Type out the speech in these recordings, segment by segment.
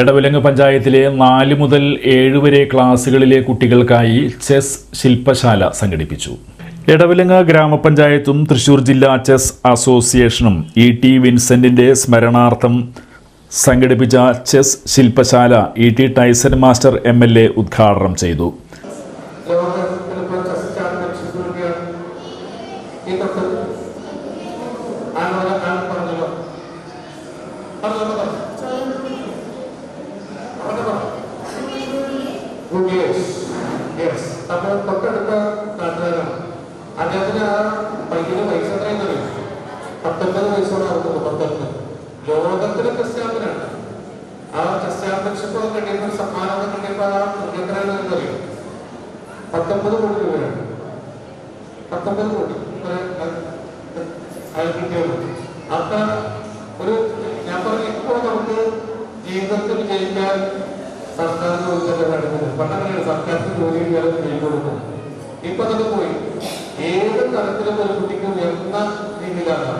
എടവിലങ്ങ് പഞ്ചായത്തിലെ നാല് മുതൽ ഏഴ് വരെ ക്ലാസ്സുകളിലെ കുട്ടികൾക്കായി ചെസ് ശില്പശാല സംഘടിപ്പിച്ചു. എടവിലങ്ങ് ഗ്രാമപഞ്ചായത്തും തൃശൂർ ജില്ലാ ചെസ് അസോസിയേഷനും ഇ ടി വിൻസെന്റിന്റെ സ്മരണാർത്ഥം സംഘടിപ്പിച്ച ചെസ് ശില്പശാല E T Taison master M L A ഉദ്ഘാടനം ചെയ്തു. ഗുഗേഷ് യെസ് നമ്മൾ തൊട്ടടുത്ത നാട്ടുകാരാണ്. അദ്ദേഹത്തിന് ആ പയ്യന് പൈസ എത്രയെന്ന് അറിയാം പത്തൊമ്പത് വയസ്സോടെ നടന്നത് പത്തൊമ്പത് ലോകത്തിലെ ചെസ് ആ ചെസ് ചാമ്പ്യൻഷിപ്പ് കിട്ടിയപ്പോൾ സമ്മാനം കിട്ടിയപ്പോൾ ആ എത്രയാണെന്ന് എന്നറിയാം പത്തൊമ്പത് കോടി രൂപയാണ്. പത്തൊമ്പത് കോടി. അയാൾ കിട്ടിയത്. അത്ര ഒരു ഞാൻ പറഞ്ഞു ഇപ്പോൾ നമുക്ക് ജീവിതത്തിൽ ജയിക്കാൻ സർക്കാർ ജോലിയൊക്കെ നടക്കുന്നത്. പണ്ടങ്ങനെയാണ് സർക്കാരിന് ജോലി ചെയ്യാൻ ജയിൽ കൊടുക്കും. ഇപ്പൊ അത് പോയി. ഏത് തരത്തിലും ഒരു കുട്ടിക്ക് ഉയർന്ന രീതിയിലാണ്.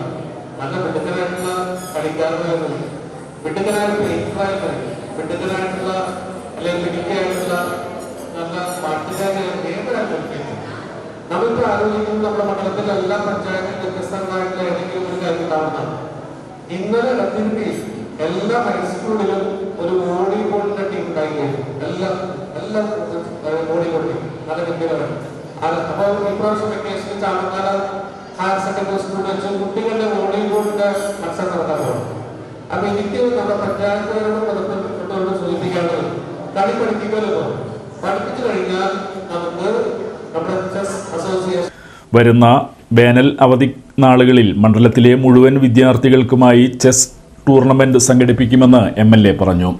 നല്ല മിടുക്കനായിട്ടുള്ള കളിക്കാരനായിരുന്നു. മിടുക്കനായിട്ടുള്ള ഇൻഫ്രായിരുന്നു മിടുക്കനായിട്ടുള്ള അല്ലെങ്കിൽ മിടുക്കായിട്ടുള്ള നല്ല പാട്ടുകാരാണ് ഏതൊരാൾക്കും നമ്മളിപ്പോ ആലോചിക്കുന്നത് നമ്മുടെ മണ്ഡലത്തിലെ എല്ലാ പഞ്ചായത്തിലും വ്യത്യസ്തങ്ങളായിട്ടുള്ള ഏതെങ്കിലും ഒരു കാര്യം കാണുന്നതാണ് ഇന്നലെ ഇടത്തിരുത്തി എല്ലാ ഹൈസ്കൂളിലും ഒരു വോളിബോളിന്റെ ടീം ഉണ്ടായിരുന്നു എല്ലാ എല്ലാ വോളിബോൾ ടീം നല്ല ഗംഭീരമാണ് അത് അപ്പൊ ഈ പ്രാവശ്യം വെക്കേഷനിൽ ചാമക്കാല ഹയർ സെക്കൻഡറി സ്കൂളിൽ വെച്ച് കുട്ടികളുടെ വോളിബോളിന്റെ മത്സരം നടത്താൻ പോകും അപ്പൊ എനിക്ക് നമ്മുടെ പഞ്ചായത്തുകാരോട് ബന്ധപ്പെട്ടുകൊണ്ട് സൂചിപ്പിക്കാനുള്ളത് കളി പഠിപ്പിക്കലോ പഠിപ്പിച്ചു കഴിഞ്ഞാൽ നമുക്ക് നമ്മുടെ ചെസ് അസോസിയേഷൻ വരുന്ന വേനൽ അവധി നാളുകളിൽ മണ്ഡലത്തിലെ മുഴുവൻ വിദ്യാർത്ഥികൾക്കുമായി ചെസ് ടൂർണമെന്റ് സംഘടിപ്പിക്കുമെന്ന് എം എൽ എ പറഞ്ഞു.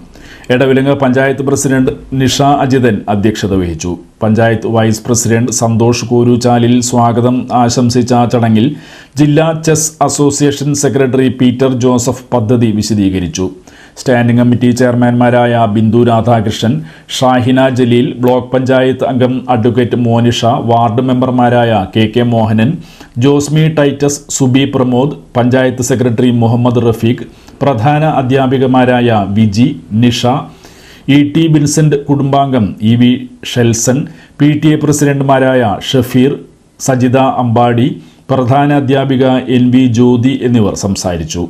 എടവിലങ്ങ് പഞ്ചായത്ത് പ്രസിഡന്റ് നിഷ അജിതൻ അധ്യക്ഷത വഹിച്ചു. പഞ്ചായത്ത് വൈസ് പ്രസിഡന്റ് സന്തോഷ് കൂരുചാലിൽ സ്വാഗതം ആശംസിച്ച ചടങ്ങിൽ ജില്ലാ chess association secretary Peter Joseph പദ്ധതി വിശദീകരിച്ചു. സ്റ്റാൻഡിംഗ് കമ്മിറ്റി ചെയർമാൻമാരായ ബിന്ദു രാധാകൃഷ്ണൻ ഷാഹിന ജലീൽ ബ്ലോക്ക് പഞ്ചായത്ത് അംഗം അഡ്വക്കേറ്റ് മോനിഷ വാർഡ് മെമ്പർമാരായ K K Mohanan Josmi Titus Subi Pramod panchayat secretary Muhammad Rafeeq പ്രധാന അധ്യാപികമാരായ Viji Nisha E T Bincent കുടുംബാംഗം E V Shelson P T A പ്രസിഡന്റുമാരായ ഷഫീർ സജിത അമ്പാടി പ്രധാന അധ്യാപിക എൻ വി ജ്യോതി എന്നിവർ സംസാരിച്ചു.